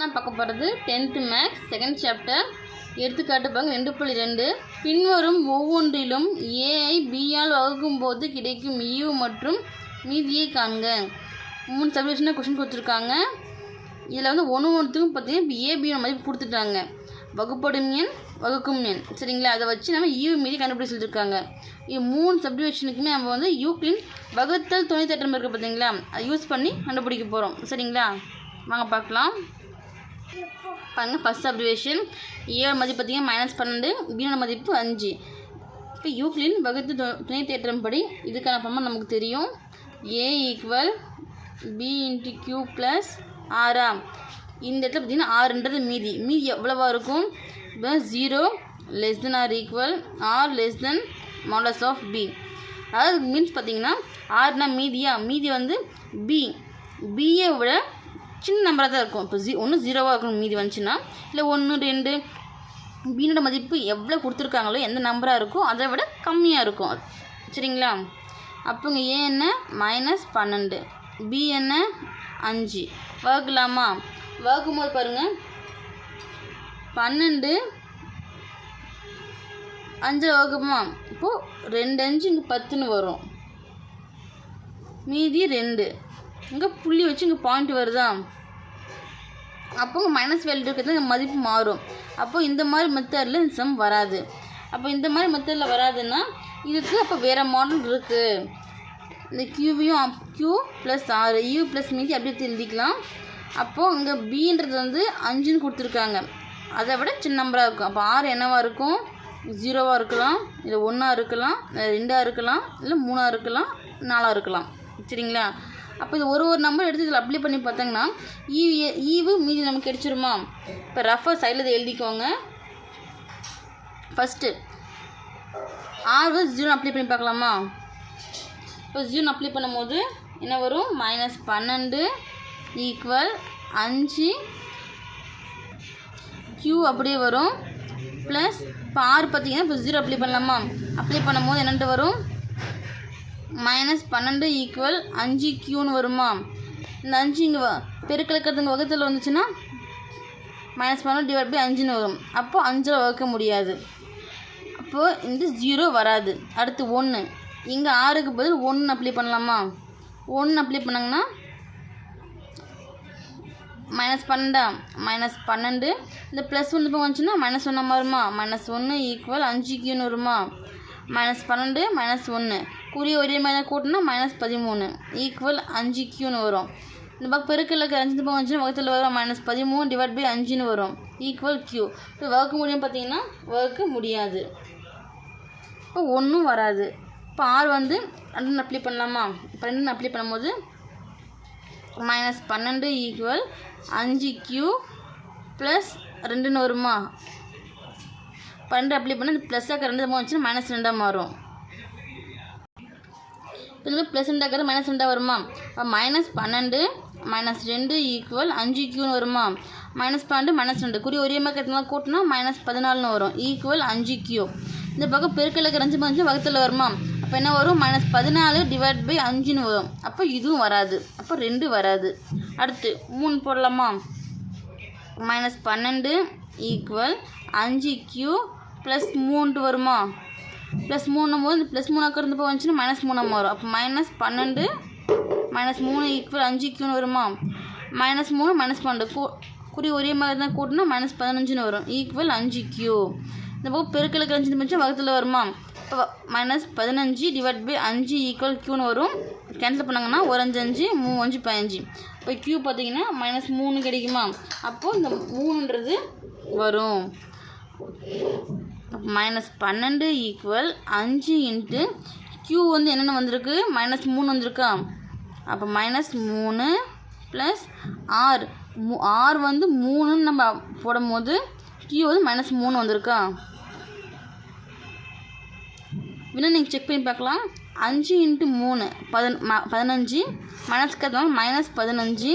நான் பார்க்க போகிறது டென்த்து மேக்ஸ் செகண்ட் சாப்டர் எடுத்துக்காட்டு பாங்க ரெண்டு புள்ளி ரெண்டு. பின்வரும் ஒவ்வொன்றிலும் ஏஐ பியால் வகுக்கும்போது கிடைக்கும் ஈவு மற்றும் மீதியை காண்க. மூணு சப்ஜெக்ஷனாக கொஷின் கொடுத்துருக்காங்க. இதில் வந்து ஒன்று ஒன்றுத்துக்கும் பார்த்தீங்கன்னா இப்போ ஏபியோட மதிப்பு கொடுத்துட்டாங்க. வகுப்படும் எண் வகுக்கும் எண். சரிங்களா? அதை வச்சு நம்ம e ஈவு மீதி கண்டுபிடிச்சு சொல்லியிருக்காங்க இது மூணு சப்டிவிஷனுக்குமே நம்ம வந்து யூக்ளின் வகுத்தல் துணை தேட்டம் இருக்குது பார்த்தீங்களா? அதை யூஸ் பண்ணி கண்டுபிடிக்க போகிறோம் சரிங்களா? வாங்க பார்க்கலாம். பாருங்க ஃபஸ்ட் அப்ரிவேஷன் ஏழு மதிப்பு பார்த்தீங்கன்னா மைனஸ் பன்னெண்டு பீனோட மதிப்பு அஞ்சு. இப்போ யூக்ளின் வகுத்து துணை தேற்றம் படி இதுக்கான ஃபார்மா நமக்கு தெரியும். A equal B into Q plus ஆறா இந்த இடத்துல பார்த்தீங்கன்னா ஆறுன்றது மீதி. மீதி எவ்வளவா இருக்கும்? இப்போ zero less than R equal R less than modulus of B அதாவது மீன்ஸ் பார்த்தீங்கன்னா ஆறுனா மீதியா? மீதி வந்து பி பியை விட சின்ன நம்பராக தான் இருக்கும். இப்போ ஜீ ஒன்று ஜீரோவாக இருக்கணும் மீதி வந்துச்சுன்னா இல்லை ஒன்று ரெண்டு பீனோட மதிப்பு எவ்வளோ கொடுத்துருக்காங்களோ எந்த நம்பராக இருக்கோ அதை விட கம்மியாக இருக்கும். சரிங்களா? அப்போங்க ஏ என்ன? மைனஸ் பன்னெண்டு. பி என்ன? அஞ்சு. வகுக்கலாமா? வகுக்கும் போது பாருங்கள் பன்னெண்டு அஞ்சு வகுக்குமா? இப்போது ரெண்டு அஞ்சு இங்கே பத்துன்னு வரும். மீதி ரெண்டு. இங்கே புள்ளி வச்சு இங்கே பாயிண்ட் வருதா? அப்போ மைனஸ் வேல்யூ இருக்கிறது மதிப்பு மாறும். அப்போ இந்த மாதிரி மெத்தடில் இந்த சம் வராது. அப்போ இந்த மாதிரி மெத்தடில் வராதுன்னா இதுக்கு அப்போ வேறு மாடல் இருக்குது இந்த கியூவையும் கியூ ப்ளஸ் ஆறு யூ ப்ளஸ் மீதி அப்படி எழுதிக்கலாம் அப்போது இங்கே பின்றது வந்து அஞ்சுன்னு கொடுத்துருக்காங்க. அதை விட சின்ன நம்பராக இருக்கும். அப்போ ஆறு என்னவாக இருக்கும்? ஜீரோவாக இருக்கலாம். இல்லை ஒன்றா இருக்கலாம். இல்லை ரெண்டாக இருக்கலாம். இல்லை மூணாக இருக்கலாம். நாலாக இருக்கலாம். சரிங்களா? அப்போ இது ஒரு ஒரு நம்பர் எடுத்து இதில் அப்ளை பண்ணி பார்த்தோங்கன்னா ஈ ஈவு மீதி நமக்கு கிடைச்சிருமா? இப்போ ரஃபாக சைடில் இதை எழுதிக்கோங்க. ஃபஸ்ட்டு ஆறு ஜீரோ அப்ளை பண்ணி பார்க்கலாமா? இப்போ ஜீரோ அப்ளை பண்ணும்போது என்ன வரும்? மைனஸ் பன்னெண்டு ஈக்குவல் அஞ்சு. க்யூ அப்படியே வரும். ப்ளஸ் இப்போ ஆறு பார்த்தீங்கன்னா இப்போ ஜீரோ அப்ளை பண்ணலாமா? அப்ளை பண்ணும்போது என்னென்ட்டு வரும்? மைனஸ் பன்னெண்டு ஈக்குவல் அஞ்சு க்யூன்னு வருமா? இந்த அஞ்சு இங்கே பெருக்கலுக்கிறதுங்க வகுத்தில் வந்துச்சுன்னா மைனஸ் பன்னெண்டு டிவைட் பை அஞ்சுன்னு வரும். அப்போது அஞ்சில் வகுக்க முடியாது. அப்போது இந்த ஜீரோ வராது. அடுத்து ஒன்று இங்கே ஆறுக்கு பதில் ஒன்று அப்ளை பண்ணலாமா? ஒன்று அப்ளை பண்ணாங்கன்னா மைனஸ் பன்னெண்டா? மைனஸ் பன்னெண்டு. இந்த ப்ளஸ் ஒன்று இப்போ வந்துச்சுன்னா மைனஸ் ஒன்றா வருமா மைனஸ் ஒன்று ஈக்குவல் அஞ்சு கியூன்னு வருமா? மைனஸ் பன்னெண்டு மைனஸ் ஒன்று குறிய ஒரே மாதிரி கூட்டினா மைனஸ் பதிமூணு. ஈக்குவல் அஞ்சு கியூன்னு வரும். இந்த பக்கம் பெருக்கில் இருக்க அஞ்சு பக்கம் வந்துச்சுன்னா வகுத்தில் வரும் மைனஸ் பதிமூணு டிவைட் பை அஞ்சுன்னு வரும். ஈக்குவல் கியூ இப்போ வகுக்க முடியும் பார்த்தீங்கன்னா வகுக்க முடியாது. இப்போ ஒன்றும் வராது. இப்போ ஆறு வந்து ரெண்டு அப்ளை பண்ணலாமா? இப்போ ரெண்டு அப்ளை பண்ணும்போது மைனஸ் பன்னெண்டு ஈக்குவல் அஞ்சு கியூ ப்ளஸ் ரெண்டுன்னு வருமா? பன்னெண்டு அப்ளை பண்ணி இந்த ப்ளஸ்ஸாக ரெண்டு தம்மா வந்துச்சுன்னா மைனஸ் ரெண்டாக மாறும். இப்போ இந்த ப்ளஸ் ரெண்டாக்கிறது மைனஸ் ரெண்டாக வருமா? அப்போ மைனஸ் பன்னெண்டு மைனஸ் ரெண்டு ஈக்குவல் அஞ்சு கியூன்னு வருமா? மைனஸ் பன்னெண்டு மைனஸ் ரெண்டு குறி ஒரே மாதிரி கட்டலாம் கூட்டினா மைனஸ் பதினாலுன்னு வரும். ஈக்குவல் அஞ்சு கியூ இந்த பக்கம் பெருக்கலுக்கு அஞ்சு பதினஞ்சு வகுத்தில் வருமா? அப்போ என்ன வரும்? மைனஸ் பதினாலு டிவைட் பை அஞ்சுன்னு வரும். அப்போ இதுவும் வராது. அப்போ ரெண்டு வராது. அடுத்து மூணு போடலாமா? மைனஸ் பன்னெண்டு ஈக்குவல் அஞ்சு கியூ ப்ளஸ் மூன்று வருமா? ப்ளஸ் மூணும் போது ப்ளஸ் மூணாக்கு இருந்தப்போ வந்துச்சுன்னா மைனஸ் மூணாக வரும். அப்போ மைனஸ் பன்னெண்டு மைனஸ் மூணு ஈக்குவல் அஞ்சு க்யூன்னு வருமா? மைனஸ் மூணு மைனஸ் பன்னெண்டு. கூ குறி ஒரே மாதிரி தான் கூட்டினா மைனஸ் பதினஞ்சுன்னு வரும். ஈக்குவல் அஞ்சு கியூ இந்த பக்கம் பெருக்கலுக்கு அஞ்சு நிமிஷம் வகுத்தில் வருமா? இப்போ மைனஸ் பதினஞ்சு டிவைட் பை அஞ்சு ஈக்குவல் கியூன்னு வரும். கேன்சல் பண்ணாங்கன்னா ஒரு அஞ்சு அஞ்சு மூணு அஞ்சு பதினஞ்சு. இப்போ கியூ பார்த்தீங்கன்னா மைனஸ் மூணு கிடைக்குமா? அப்போது இந்த மூணுன்றது வரும். மைனஸ் பன்னெண்டு ஈக்குவல் அஞ்சு இன்ட்டு க்யூ வந்து என்னென்ன வந்திருக்கு? மைனஸ் மூணு வந்திருக்கா? அப்போ மைனஸ் மூணு ப்ளஸ் ஆர் மூ ஆர் வந்து மூணுன்னு நம்ம போடும்போது கியூ வந்து மைனஸ் மூணு வந்திருக்கா? இன்னும் நீங்கள் செக் பண்ணி பார்க்கலாம். அஞ்சு இன்ட்டு மூணு பதின ம பதினஞ்சு. மைனஸ் கற்றுவாங்க மைனஸ் பதினஞ்சு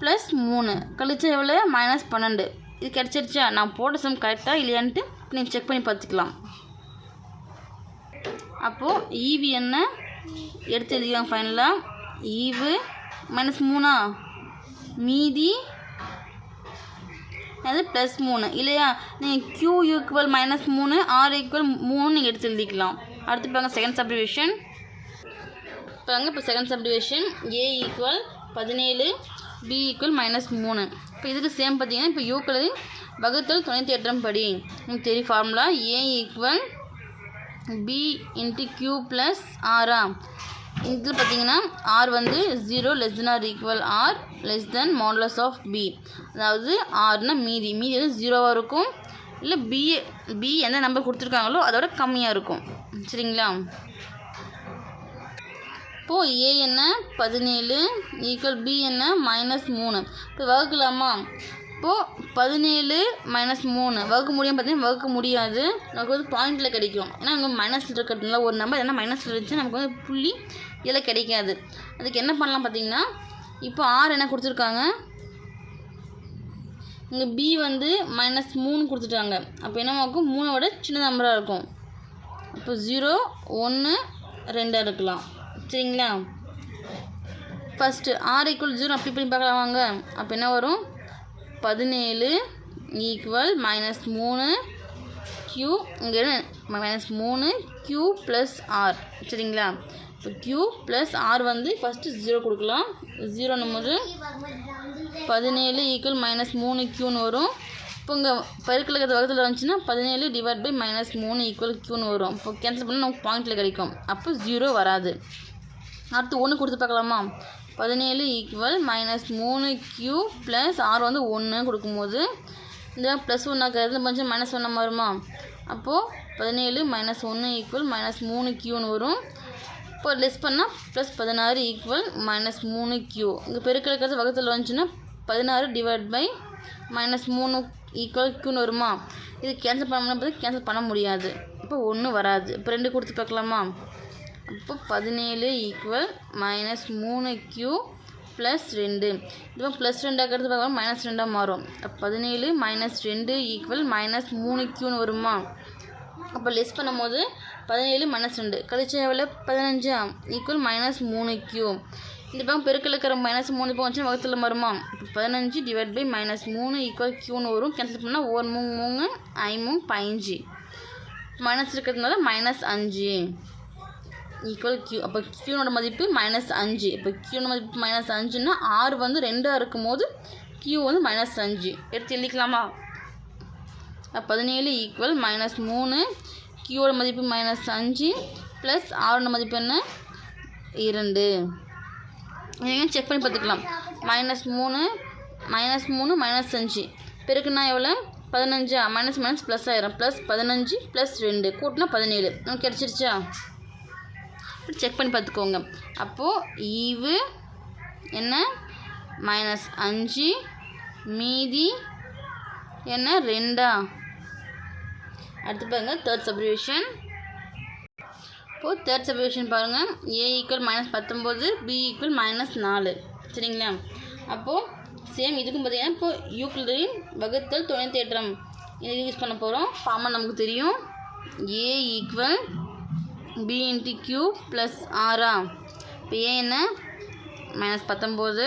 ப்ளஸ் மூணு. கழிச்சா எவ்வளோ மைனஸ் பன்னெண்டு. இது கிடச்சிருச்சா? நான் போட்ட சம் கரெக்டாக இல்லையான்ட்டு நீங்கள் செக் பண்ணி பார்த்துக்கலாம். அப்போது ஈவி என்ன? எடுத்து எழுதிக்கலாம் ஃபைனலாக ஈவு மைனஸ் மூணா? மீதி அது ப்ளஸ் மூணு. இல்லையா? நீங்கள் க்யூ ஈக்குவல் மைனஸ் மூணு ஆர் ஈக்குவல் மூணு நீங்கள் எடுத்து எழுதிக்கலாம். அடுத்து பாருங்க செகண்ட் சப்டிவிஷன் பாருங்க இப்போ செகண்ட் சப்டிவிஷன் ஏ ஈக்குவல் பதினேழு பி ஈக்குவல் மைனஸ் மூணு. இப்போ இதுக்கு சேம் பார்த்தீங்கன்னா இப்போ யூக்கள் வகுத்தல் துணை தேற்றம் படி தெரியும் formula A equal B into Q plus ஆரா இதில் பார்த்தீங்கன்னா ஆர் வந்து zero less than R equal R less than modulus of B அதாவது ஆர்னா மீதி. மீதி வந்து ஜீரோவாக இருக்கும். இல்லை பி பி எந்த நம்பர் கொடுத்துருக்காங்களோ அதோட கம்மியாக இருக்கும். சரிங்களா? இப்போது ஏ என்ன? பதினேழு ஈக்குவல் பி என்ன? மைனஸ் மூணு. இப்போ வகுக்கலாமா? இப்போது பதினேழு மைனஸ் மூணு. வகுக்க முடியும் பார்த்தீங்கன்னா வகுக்க முடியாது. நமக்கு வந்து பாயிண்டில் கிடைக்கும். ஏன்னா அங்கே மைனஸில் இருக்கிறதுனால ஒரு நம்பர் என்ன மைனஸில் இருந்துச்சு நமக்கு வந்து புள்ளி இதில் கிடைக்காது. அதுக்கு என்ன பண்ணலாம் பார்த்தீங்கன்னா இப்போ ஆர் என்ன கொடுத்துருக்காங்க? இங்கே பி வந்து மைனஸ் மூணு கொடுத்துட்டாங்க. அப்போ என்னமாக்கும் மூணை விட சின்ன நம்பராக இருக்கும். இப்போ ஜீரோ ஒன்று ரெண்டாக இருக்கலாம். சரிங்களா? ஃபஸ்ட்டு ஆர் ஈக்குவல் ஜீரோ அப்படி பண்ணி பார்க்கலாம் வாங்க. அப்போ என்ன வரும்? பதினேழு ஈக்குவல் மைனஸ் மூணு க்யூ இங்கே மைனஸ் மூணு க்யூ ப்ளஸ் ஆர் சரிங்களா? இப்போ க்யூ ப்ளஸ் ஆர் வந்து ஃபஸ்ட்டு ஜீரோ கொடுக்கலாம். ஜீரோன்னும் போது பதினேழு ஈக்குவல் மைனஸ் மூணு க்யூன்னு வரும். இப்போ இங்கே பெருக்கில் இருக்கிற வகத்தில் வந்துச்சுன்னா பதினேழு டிவைட் பை மைனஸ் மூணு ஈக்குவல் க்யூன்னு வரும். இப்போ கேன்சல் பண்ணால் நமக்கு பாயிண்ட்டில் கிடைக்கும். அப்போ ஜீரோ வராது. அடுத்து ஒன்று கொடுத்து பார்க்கலாமா? பதினேழு ஈக்குவல் மைனஸ் மூணு க்யூ ப்ளஸ் ஆர் வந்து ஒன்று கொடுக்கும்போது இந்த ப்ளஸ் ஒன்றாக்கிறது கொஞ்சம் மைனஸ் ஒன்றாக வருமா அப்போது பதினேழு மைனஸ் ஒன்று ஈக்குவல் மைனஸ் மூணு க்யூன்னு வரும். இப்போ லெஸ் பண்ணால் ப்ளஸ் பதினாறு ஈக்குவல் மைனஸ் மூணு க்யூ இங்கே பெருக்கெடுக்கிறது இருக்கிறது வகத்தில் வந்துச்சுன்னா பதினாறு டிவைட் பை மைனஸ் மூணு ஈக்குவல் க்யூன்னு வருமா? இது கேன்சல் பண்ண முடியாது கேன்சல் பண்ண முடியாது. இப்போ ஒன்றும் வராது. இப்போ ரெண்டு கொடுத்து பார்க்கலாமா? அப்போ பதினேழு ஈக்குவல் மைனஸ் மூணு க்யூ ப்ளஸ் ரெண்டு. இப்போ ப்ளஸ் ரெண்டாக்கிறது பார்க்கலாம் மைனஸ் ரெண்டாக மாறும். பதினேழு மைனஸ் ரெண்டு ஈக்குவல் மைனஸ் மூணு க்யூன்னு வருமா? அப்போ லெஸ் பண்ணும்போது பதினேழு மைனஸ் ரெண்டு. கழிச்ச எவ்வளோ பதினஞ்சா. ஈக்குவல் மைனஸ் மூணு க்யூ இந்த பக்கம் பெருக்கல் இருக்கிற மைனஸ் மூணு பக்கம் வச்சு வகுத்தில் வருமா? இப்போ பதினஞ்சு டிவைட் பை மைனஸ் மூணு ஈக்குவல் க்யூன்னு வரும். கேன்சல் பண்ணால் ஒரு மூணு மூணு ஐ மூணு பதினஞ்சு. மைனஸ் இருக்கிறதுனால மைனஸ் அஞ்சு. ஈக்குவல் கியூ அப்போ கியூனோட மதிப்பு மைனஸ் அஞ்சு. இப்போ கியூனோட மதிப்பு மைனஸ் அஞ்சுன்னா ஆறு வந்து ரெண்டாக இருக்கும் போது கியூ வந்து மைனஸ் அஞ்சு. எடுத்து எழுதிக்கலாமா? பதினேழு ஈக்குவல் மைனஸ் மூணு. கியூவோட மதிப்பு மைனஸ் அஞ்சு ப்ளஸ் ஆறோட மதிப்பு என்ன? இரண்டு. நீங்கள் செக் பண்ணி பார்த்துக்கலாம். மைனஸ் மூணு மைனஸ் மூணு மைனஸ் அஞ்சு. பெருக்குன்னா எவ்வளோ பதினஞ்சா? மைனஸ் மைனஸ் ப்ளஸ் ஆயிரும். ப்ளஸ் பதினஞ்சு ப்ளஸ் ரெண்டு. கூட்டினா பதினேழு. நமக்கு கிடச்சிருச்சா? செக் பண்ணி பார்த்துக்கோங்க. அப்போது ஈவு என்ன? மைனஸ் அஞ்சு மீதி என்ன? ரெண்டா? அடுத்து பாருங்கள் தேர்ட் சப்டிவிஷன் இப்போது தேர்ட் சப்டிவிஷன் பாருங்கள் ஏ ஈக்குவல் மைனஸ் பத்தொம்போது பி ஈக்குவல் மைனஸ் நாலு. சரிங்களா? அப்போது சேம் இதுக்கும் பார்த்தீங்கன்னா இப்போ யூக்ளின் வகுத்தல் துணை தேற்றம். இது யூஸ் பண்ண போகிறோம் ஃபார்மாக நமக்கு தெரியும். A equal B into Q plus ஆறா இப்போ ஏ என்ன? மைனஸ் பத்தொம்போது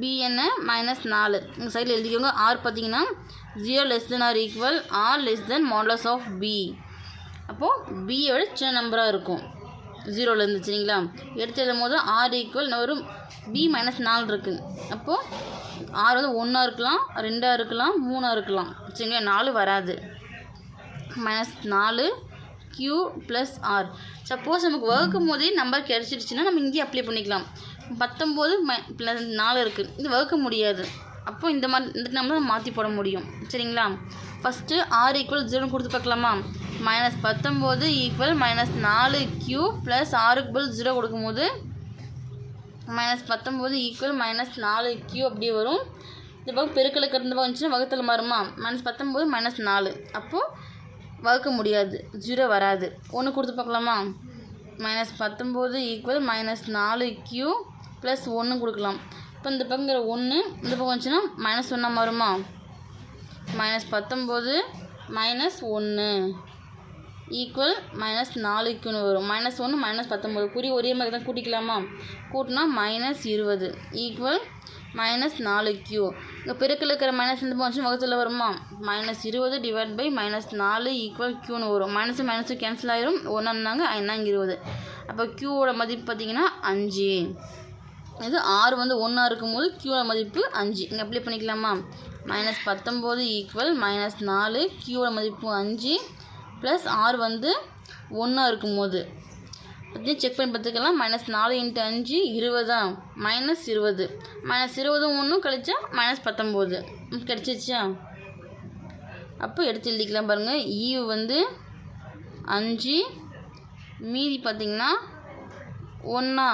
பி என்ன? மைனஸ் நாலு. இந்த சைடில் எழுதிக்கோங்க. ஆர் பார்த்தீங்கன்னா zero less than R equal R less than modulus of B அப்போது பியோட சின்ன நம்பராக இருக்கும். ஜீரோவில் இருந்து சரிங்களா? எடுத்து எழுதும் போது ஆர் ஈக்குவல் ஒரு பி மைனஸ் நாலு இருக்குது அப்போது ஆர் வந்து ஒன்றா இருக்கலாம் ரெண்டாக இருக்கலாம் மூணாக இருக்கலாம். சரிங்களா? நாலு வராது. மைனஸ் நாலு க்யூ ப்ளஸ் ஆர் சப்போஸ் நமக்கு வகுக்கும் போதே நம்பர் கிடச்சிருச்சுன்னா நம்ம இங்கேயே அப்ளை பண்ணிக்கலாம். பத்தொம்போது மை ப்ளஸ் நாலு இருக்குது இது வகுக்க முடியாது. அப்போ இந்த மாதிரி இந்த நம்பர் மாற்றி போட முடியும். சரிங்களா? ஃபஸ்ட்டு ஆர் ஈக்குவல் ஜீரோன்னு கொடுத்து பார்க்கலாமா? மைனஸ் பத்தொம்போது ஈக்குவல் மைனஸ் நாலு க்யூ ப்ளஸ் ஆறுக்கு பதில் ஜீரோ கொடுக்கும்போது மைனஸ் பத்தொம்போது ஈக்குவல் மைனஸ் நாலு க்யூ அப்படி வரும். இந்த பக்கம் பெருக்கலுக்கு இருந்த பக்கம் வந்துச்சுன்னா வகுத்தல் மாறுமா? மைனஸ் பத்தொம்போது மைனஸ் நாலு. அப்போது வகுக்க முடியாது. ஜீரோ வராது. ஒன்று கொடுத்து பார்க்கலாமா? மைனஸ் பத்தொம்போது ஈக்குவல் மைனஸ் நாலு க்யூ ப்ளஸ் ஒன்று கொடுக்கலாம். இப்போ இந்த பக்கங்கிற ஒன்று இந்த பக்கம் வந்துச்சுன்னா மைனஸ் ஒன்றா வருமா மைனஸ் பத்தொம்போது மைனஸ் ஒன்று ஈக்குவல் மைனஸ் நாலு க்யூன்னு வரும். மைனஸ் ஒன்று மைனஸ் பத்தொம்போது குறி ஒரே மாதிரி தான் கூட்டிக்கலாமா? கூட்டினா மைனஸ் இருபது ஈக்குவல் மைனஸ் நாலு கியூ இங்கே பெருக்கில் இருக்கிற மைனஸ் வந்து போச்சு வகுத்தில் வருமா? மைனஸ் இருபது டிவைட் பை மைனஸ் நாலு ஈக்குவல் க்யூன்னு வரும். மைனஸ் மைனஸும் கேன்சல் ஆயிரும். ஒன்றுனாங்க ஐநாங்க இருபது. அப்போ கியூவோட மதிப்பு பார்த்தீங்கன்னா அஞ்சு. இது ஆறு வந்து ஒன்றா இருக்கும்போது கியூவோட மதிப்பு அஞ்சு. இங்கே அப்ளை பண்ணிக்கலாமா? மைனஸ் பத்தொம்போது ஈக்குவல் மைனஸ் நாலு கியூவோட மதிப்பு அஞ்சு ப்ளஸ் ஆறு வந்து ஒன்றா இருக்கும்போது. அப்படின்னு செக் பண்ணி பார்த்துக்கலாம். மைனஸ் நாலு இன்ட்டு அஞ்சு இருபதா மைனஸ் இருபது. மைனஸ் இருபதும் ஒன்றும் கழிச்சா மைனஸ் பத்தொம்போது கிடச்சிச்சா அப்போ எடுத்து எழுதிக்கலாம் பாருங்கள் ஈவு வந்து அஞ்சு. மீதி பார்த்திங்கன்னா ஒன்றா